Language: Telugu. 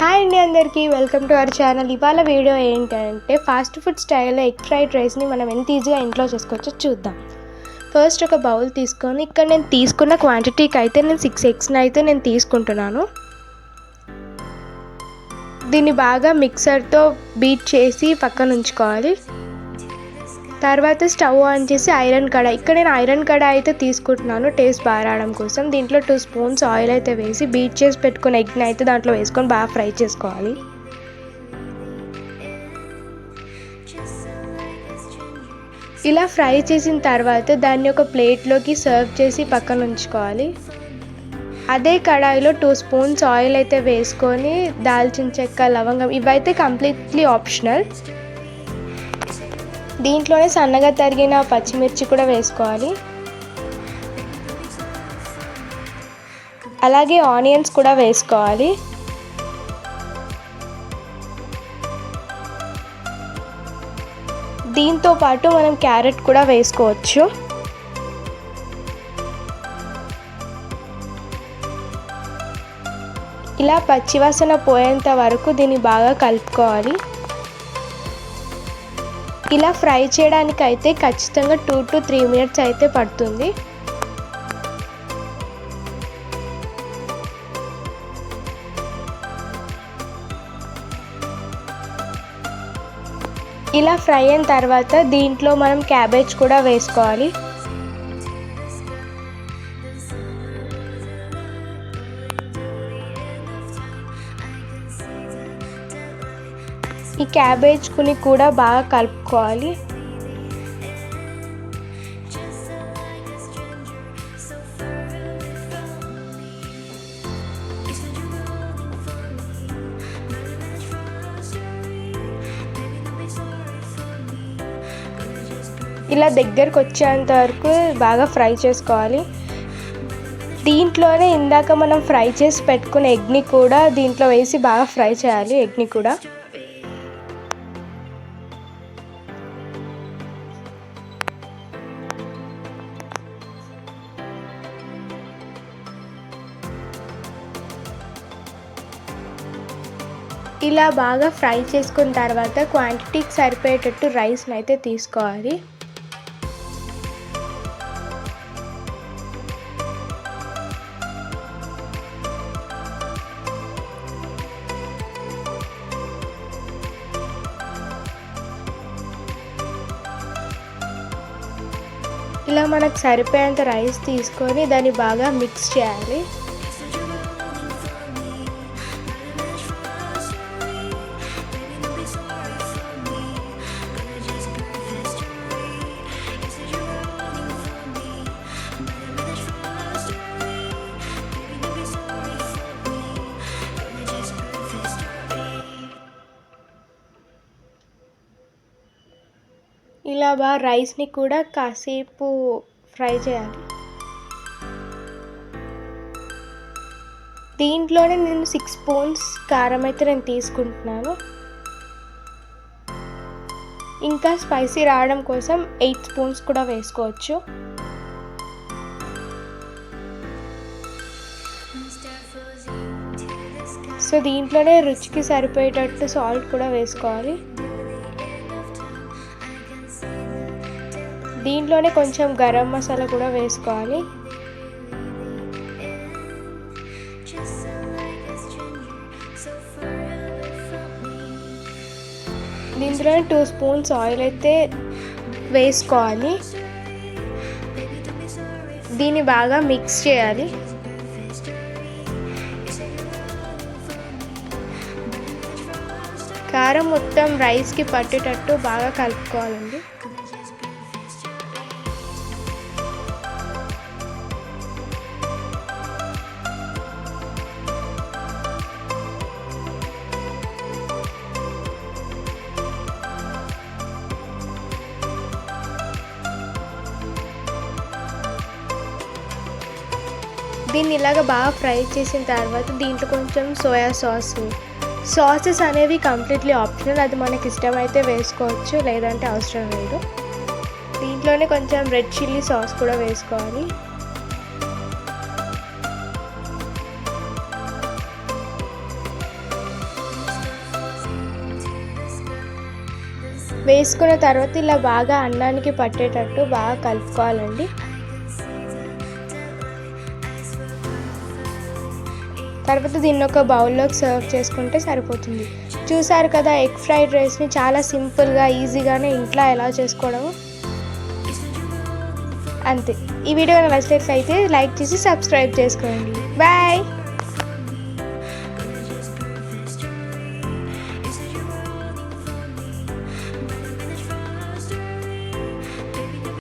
హాయ్ అండి అందరికీ వెల్కమ్ టు అవర్ ఛానల్. ఇవాళ వీడియో ఏంటంటే ఫాస్ట్ ఫుడ్ స్టైల్లో ఎగ్ ఫ్రైడ్ రైస్ని మనం ఎంత ఈజీగా ఇంట్లో చేసుకోవచ్చో చూద్దాం. ఫస్ట్ ఒక బౌల్ తీసుకొని ఇక్కడ నేను తీసుకున్న క్వాంటిటీకి అయితే నేను సిక్స్ ఎగ్స్ని అయితే నేను తీసుకుంటున్నాను. దీన్ని బాగా మిక్సర్తో బీట్ చేసి పక్కన ఉంచుకోవాలి. తర్వాత స్టవ్ ఆన్ చేసి ఐరన్ కడాయి ఇక్కడ నేను ఐరన్ కడాయి అయితే తీసుకుంటున్నాను టేస్ట్ బాగా రావడం కోసం. దీంట్లో టూ స్పూన్స్ ఆయిల్ అయితే వేసి బీట్ చేసి పెట్టుకున్న ఎగ్ని అయితే దాంట్లో వేసుకొని బాగా ఫ్రై చేసుకోవాలి. ఇలా ఫ్రై చేసిన తర్వాత దాన్ని ఒక ప్లేట్లోకి సర్వ్ చేసి పక్కన ఉంచుకోవాలి. అదే కడాయిలో టూ స్పూన్స్ ఆయిల్ అయితే వేసుకొని దాల్చిన చెక్క లవంగం ఇవైతే కంప్లీట్లీ ఆప్షనల్. దీంట్లోనే సన్నగా తరిగిన పచ్చిమిర్చి కూడా వేసుకోవాలి. అలాగే ఆనియన్స్ కూడా వేసుకోవాలి. దీంతో పాటు మనం క్యారెట్ కూడా వేసుకోవచ్చు. ఇలా పచ్చివాసన పోయేంత వరకు దీన్ని బాగా కలుపుకోవాలి. ఇలా ఫ్రై చేయడానికి అయితే ఖచ్చితంగా టూ టు త్రీ మినిట్స్ అయితే పడుతుంది. ఇలా ఫ్రై అయిన తర్వాత దీంట్లో మనం క్యాబేజ్ కూడా వేసుకోవాలి. ఈ క్యాబేజ్కుని కూడా బాగా కలుపుకోవాలి. ఇలా దగ్గరకు వచ్చేంత వరకు బాగా ఫ్రై చేసుకోవాలి. దీంట్లోనే ఇందాక మనం ఫ్రై చేసి పెట్టుకున్న ఎగ్ని కూడా దీంట్లో వేసి బాగా ఫ్రై చేయాలి ఎగ్ని కూడా. ఇలా బాగా ఫ్రై చేసుకున్న తర్వాత క్వాంటిటీకి సరిపోయేటట్టు రైస్ని అయితే తీసుకోవాలి. ఇలా మనకు సరిపోయేంత రైస్ తీసుకొని దాన్ని బాగా మిక్స్ చేయాలి. ఇలా బాగా రైస్ని కూడా కాసేపు ఫ్రై చేయాలి. దీంట్లోనే నేను సిక్స్ స్పూన్స్ కారం అయితే నేను తీసుకుంటున్నాను. ఇంకా స్పైసీ రావడం కోసం ఎయిట్ స్పూన్స్ కూడా వేసుకోవచ్చు. సో దీంట్లోనే రుచికి సరిపోయేటట్టు సాల్ట్ కూడా వేసుకోవాలి. దీంట్లోనే కొంచెం గరం మసాలా కూడా వేసుకోవాలి. దీంట్లోనే టూ స్పూన్స్ ఆయిల్ అయితే వేసుకోవాలి. దీన్ని బాగా మిక్స్ చేయాలి. కారం మొత్తం రైస్కి పట్టేటట్టు బాగా కలుపుకోవాలండి. దీన్ని ఇలాగ బాగా ఫ్రై చేసిన తర్వాత దీంట్లో కొంచెం సోయా సాస్. సాసెస్ అనేవి కంప్లీట్లీ ఆప్షనల్. అది మనకి ఇష్టమైతే వేసుకోవచ్చు లేదంటే అవసరం లేదు. దీంట్లోనే కొంచెం రెడ్ చిల్లీ సాస్ కూడా వేసుకోవాలి. వేసుకున్న తర్వాత ఇలా బాగా అన్నానికి పట్టేటట్టు బాగా కలుపుకోవాలండి. తర్వాత దీన్ని ఒక బౌల్లోకి సర్వ్ చేసుకుంటే సరిపోతుంది. చూసారు కదా ఎగ్ ఫ్రైడ్ రైస్ని చాలా సింపుల్గా ఈజీగానే ఇంట్లో ఎలా చేసుకోవడము? అంతే. ఈ వీడియో నచ్చినట్లయితే లైక్ చేసి సబ్స్క్రైబ్ చేసుకోండి. బాయ్!